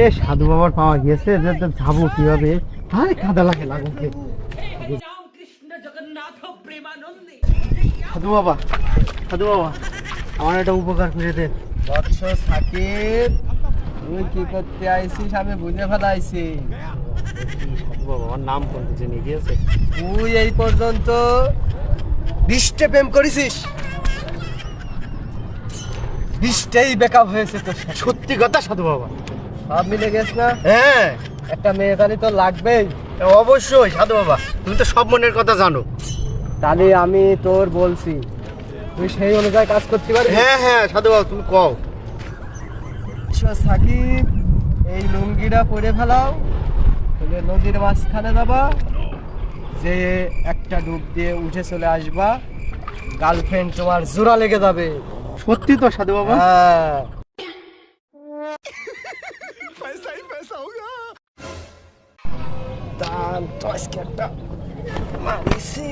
এ সাধু বাবার পাওয়া গিয়েছে যে যাব কীভাবে? আরে কাদা লাগে লাগুকে। সাধু বাবা সাধু বাবা আমার একটা উপকার করে দে। বৎস সাকিব তুই কি করতে আইছিস? আমি বুঝে ফেলাইছি। সাধু বাবা আমার নাম কোনটা জেনে গিয়েছে? তুই এই পর্যন্ত বিশটে প্রেম করেছিস? বিশটাই বেকআপ হয়েছে তোর সত্যি কথা সাধু বাবা। সব মিলে গেছ না? হ্যাঁ। একটা মেয়ে তাহলে তো লাগবেই। অবশ্যই সাধু বাবা। তুমি তো সব মনের কথা জানো। তাহলে আমি তোর বলছি। তুই সেই অনুযায়ী কাজ করতে পারবি? হ্যাঁ হ্যাঁ সাধু বাবা তুমি কও। আচ্ছা, সাকিব এই লুঙ্গিটা পরে ফেলাও। তাহলে নদীর মাঝখানে যাবা যে একটা ডুব দিয়ে উঠে চলে আসবা। গার্লফ্রেন্ড তোমার জোড়া লেগে যাবে। সত্যি তো সাধু বাবা? হ্যাঁ। দাম তো আজকে একটা মারিছি